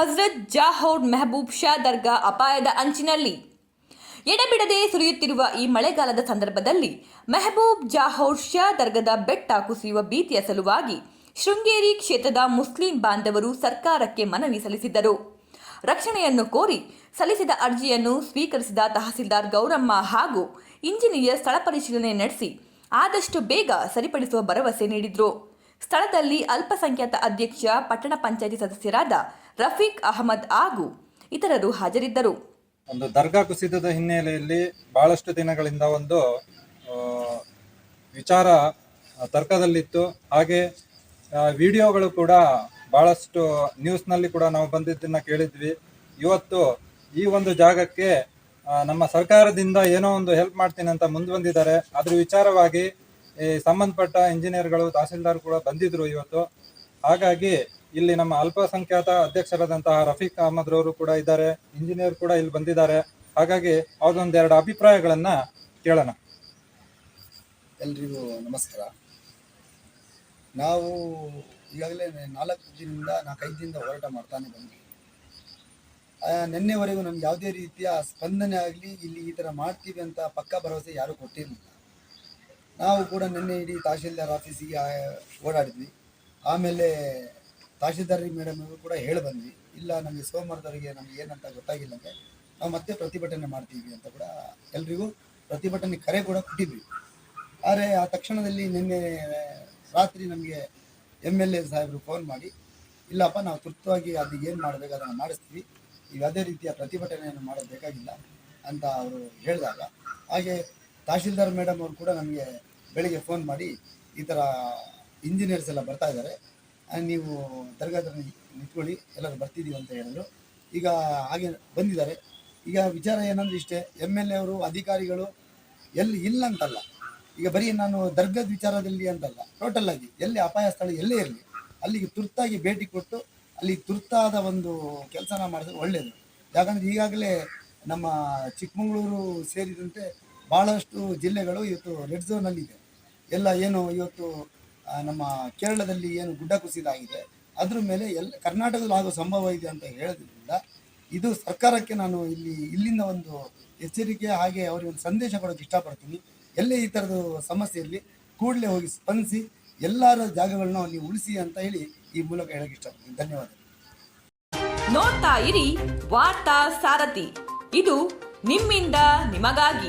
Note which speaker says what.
Speaker 1: ಹಜ್ರತ್ ಜಾಹೌರ್ ಮೆಹಬೂಬ್ ಶಾ ದರ್ಗಾ ಅಪಾಯದ ಅಂಚಿನಲ್ಲಿ. ಎಡೆಬಿಡದೆ ಸುರಿಯುತ್ತಿರುವ ಈ ಮಳೆಗಾಲದ ಸಂದರ್ಭದಲ್ಲಿ ಮೆಹಬೂಬ್ ಜಾಹೌರ್ ಶಾ ದರ್ಗದ ಬೆಟ್ಟ ಕುಸಿಯುವ ಭೀತಿಯ ಸಲುವಾಗಿ ಶೃಂಗೇರಿ ಕ್ಷೇತ್ರದ ಮುಸ್ಲಿಂ ಬಾಂಧವರು ಸರ್ಕಾರಕ್ಕೆ ಮನವಿ ಸಲ್ಲಿಸಿದ್ದರು. ರಕ್ಷಣೆಯನ್ನು ಕೋರಿ ಸಲ್ಲಿಸಿದ ಅರ್ಜಿಯನ್ನು ಸ್ವೀಕರಿಸಿದ ತಹಸೀಲ್ದಾರ್ ಗೌರಮ್ಮ ಹಾಗೂ ಇಂಜಿನಿಯರ್ ಸ್ಥಳ ಪರಿಶೀಲನೆ ನಡೆಸಿ ಆದಷ್ಟು ಬೇಗ ಸರಿಪಡಿಸುವ ಭರವಸೆ ನೀಡಿದ್ರು. ಸ್ಥಳದಲ್ಲಿ ಅಲ್ಪಸಂಖ್ಯಾತ ಅಧ್ಯಕ್ಷ, ಪಟ್ಟಣ ಪಂಚಾಯತಿ ಸದಸ್ಯರಾದ ರಫೀಕ್ ಅಹಮದ್ ಹಾಗೂ ಇತರರು ಹಾಜರಿದ್ದರು.
Speaker 2: ಒಂದು ದರ್ಗಾ ಕುಸಿತದ ಹಿನ್ನೆಲೆಯಲ್ಲಿ ಬಹಳಷ್ಟು ದಿನಗಳಿಂದ ಒಂದು ವಿಚಾರ ತರ್ಕದಲ್ಲಿತ್ತು. ಹಾಗೆ ವಿಡಿಯೋಗಳು ಕೂಡ ಬಹಳಷ್ಟು ನ್ಯೂಸ್ನಲ್ಲಿ ಕೂಡ ನಾವು ಬಂದಿದ್ದನ್ನ ಕೇಳಿದ್ವಿ. ಇವತ್ತು ಈ ಒಂದು ಜಾಗಕ್ಕೆ ನಮ್ಮ ಸರ್ಕಾರದಿಂದ ಏನೋ ಒಂದು ಹೆಲ್ಪ್ ಮಾಡ್ತೀನಿ ಅಂತ ಮುಂದೆ ಬಂದಿದ್ದಾರೆ ಅದ್ರ ವಿಚಾರವಾಗಿ ಸಂಬಂಧಪಟ್ಟ ಇಂಜಿನಿಯರ್ಗಳು, ತಹಸೀಲ್ದಾರ್ ಕೂಡ ಬಂದಿದ್ರು ಇವತ್ತು. ಹಾಗಾಗಿ ಇಲ್ಲಿ ನಮ್ಮ ಅಲ್ಪಸಂಖ್ಯಾತ ಅಧ್ಯಕ್ಷರಾದಂತಹ ರಫೀಕ್ ಅಹಮದ್ ರವರು ಕೂಡ ಇದ್ದಾರೆ. ಇಂಜಿನಿಯರ್ ಕೂಡ ಇಲ್ಲಿ ಬಂದಿದ್ದಾರೆ. ಹಾಗಾಗಿ ಅವ್ರದೊಂದೆರಡು ಅಭಿಪ್ರಾಯಗಳನ್ನ ಕೇಳೋಣ.
Speaker 3: ಎಲ್ರಿಗೂ ನಮಸ್ಕಾರ. ನಾವು ಈಗಾಗಲೇ ನಾಲ್ಕು ದಿನದಿಂದ, ನಾಲ್ಕೈದು ದಿನದಿಂದ ಹೋರಾಟ ಮಾಡ್ತಾನೆ ಬಂದ್ವಿ. ನಿನ್ನೆವರೆಗೂ ನಮ್ಗೆ ಯಾವುದೇ ರೀತಿಯ ಸ್ಪಂದನೆ ಆಗಲಿ, ಇಲ್ಲಿ ಈ ಥರ ಮಾಡ್ತೀವಿ ಅಂತ ಪಕ್ಕ ಭರವಸೆ ಯಾರೂ ಕೊಟ್ಟಿರಲಿಲ್ಲ. ನಾವು ಕೂಡ ನಿನ್ನೆ ಇಡೀ ತಹಶೀಲ್ದಾರ್ ಆಫೀಸಿಗೆ ಓಡಾಡಿದ್ವಿ. ಆಮೇಲೆ ತಹಶೀಲ್ದಾರ್ ಮೇಡಮ್ ಕೂಡ ಹೇಳಿ ಬಂದ್ವಿ ಇಲ್ಲ ನಮಗೆ ಸೋಮವಾರದವರಿಗೆ ನಮ್ಗೆ ಏನಂತ ಗೊತ್ತಾಗಿಲ್ಲ ಅಂದರೆ ನಾವು ಮತ್ತೆ ಪ್ರತಿಭಟನೆ ಮಾಡ್ತೀವಿ ಅಂತ ಕೂಡ ಎಲ್ರಿಗೂ ಪ್ರತಿಭಟನೆ ಕರೆ ಕೂಡ ಕೊಟ್ಟಿದ್ವಿ. ಆದರೆ ಆ ತಕ್ಷಣದಲ್ಲಿ ನಿನ್ನೆ ರಾತ್ರಿ ನಮಗೆ ಎಂ ಎಲ್ ಎ ಸಾಹೇಬರು ಫೋನ್ ಮಾಡಿ, ಇಲ್ಲಪ್ಪ ನಾವು ತುರ್ತವಾಗಿ ಅದು ಏನು ಮಾಡಬೇಕು ಅದನ್ನು ಮಾಡಿಸ್ತೀವಿ ಈಗ ಅದೇ ರೀತಿಯ ಪ್ರತಿಭಟನೆಯನ್ನು ಮಾಡೋದು ಬೇಕಾಗಿಲ್ಲ ಅಂತ ಅವರು ಹೇಳಿದಾಗ, ಹಾಗೆ ತಹಶೀಲ್ದಾರ್ ಮೇಡಮ್ ಅವರು ಕೂಡ ನಮಗೆ ಬೆಳಿಗ್ಗೆ ಫೋನ್ ಮಾಡಿ ಈ ಥರ ಇಂಜಿನಿಯರ್ಸ್ ಎಲ್ಲ ಬರ್ತಾ ಇದ್ದಾರೆ. ನೀವು ದರ್ಗಾದ ನಿಂತ್ಕೊಳ್ಳಿ, ಎಲ್ಲರೂ ಬರ್ತಿದ್ದೀವಿ ಅಂತ ಹೇಳಿದ್ರು. ಈಗ ಹಾಗೆ ಬಂದಿದ್ದಾರೆ. ಈಗ ವಿಚಾರ ಏನಂದ್ರೆ ಇಷ್ಟೇ ಎಂ ಎಲ್ ಎ ಅವರು, ಅಧಿಕಾರಿಗಳು ಎಲ್ಲಿ ಇಲ್ಲ ಅಂತಲ್ಲ. ಈಗ ಬರೀ ನಾನು ದರ್ಗದ ವಿಚಾರದಲ್ಲಿ ಅಂತಲ್ಲ ಟೋಟಲ್ ಆಗಿ ಎಲ್ಲಿ ಅಪಾಯ ಸ್ಥಳ ಎಲ್ಲೇ ಇರಲಿ, ಅಲ್ಲಿಗೆ ತುರ್ತಾಗಿ ಭೇಟಿ ಕೊಟ್ಟು ಅಲ್ಲಿ ತುರ್ತಾದ ಒಂದು ಕೆಲಸನ ಮಾಡಿದ್ರೆ ಒಳ್ಳೆಯದು ಯಾಕಂದ್ರೆ ಈಗಾಗಲೇ ನಮ್ಮ ಚಿಕ್ಕಮಗಳೂರು ಸೇರಿದಂತೆ ಭಾಳಷ್ಟು ಜಿಲ್ಲೆಗಳು ಇವತ್ತು ರೆಡ್ ಝೋನಲ್ಲಿದೆ ಎಲ್ಲ ಏನು ಇವತ್ತು ನಮ್ಮ ಕೇರಳದಲ್ಲಿ ಏನು ಗುಡ್ಡ ಕುಸಿದಾಗಿದೆ, ಅದ್ರ ಮೇಲೆ ಎಲ್ಲ ಕರ್ನಾಟಕದಲ್ಲಿ ಆಗೋ ಸಂಭವ ಇದೆ ಅಂತ ಹೇಳೋದ್ರಿಂದ ಇದು ಸರ್ಕಾರಕ್ಕೆ ನಾನು ಇಲ್ಲಿ, ಇಲ್ಲಿಂದ ಒಂದು ಎಚ್ಚರಿಕೆ ಹಾಗೆ ಅವರಿಗೆ ಒಂದು ಸಂದೇಶ ಕೊಡೋಕೆ ಇಷ್ಟಪಡ್ತೀನಿ. ಎಲ್ಲೇ ಈ ಥರದ ಸಮಸ್ಯೆ ಇರಲಿ, ಕೂಡಲೇ ಹೋಗಿ ಸ್ಪಂದಿಸಿ, ಎಲ್ಲರ ಜಾಗಗಳನ್ನ ನೀವು ಉಳಿಸಿ ಅಂತ ಹೇಳಿ ಈ ಮೂಲಕ ಹೇಳೋಕೆ ಇಷ್ಟಪಡ್ತೀನಿ. ಧನ್ಯವಾದ
Speaker 1: ನೋಡ್ತಾ ಇರಿ ವಾರ್ತಾ ಸಾರಥಿ. ಇದು ನಿಮ್ಮಿಂದ ನಿಮಗಾಗಿ.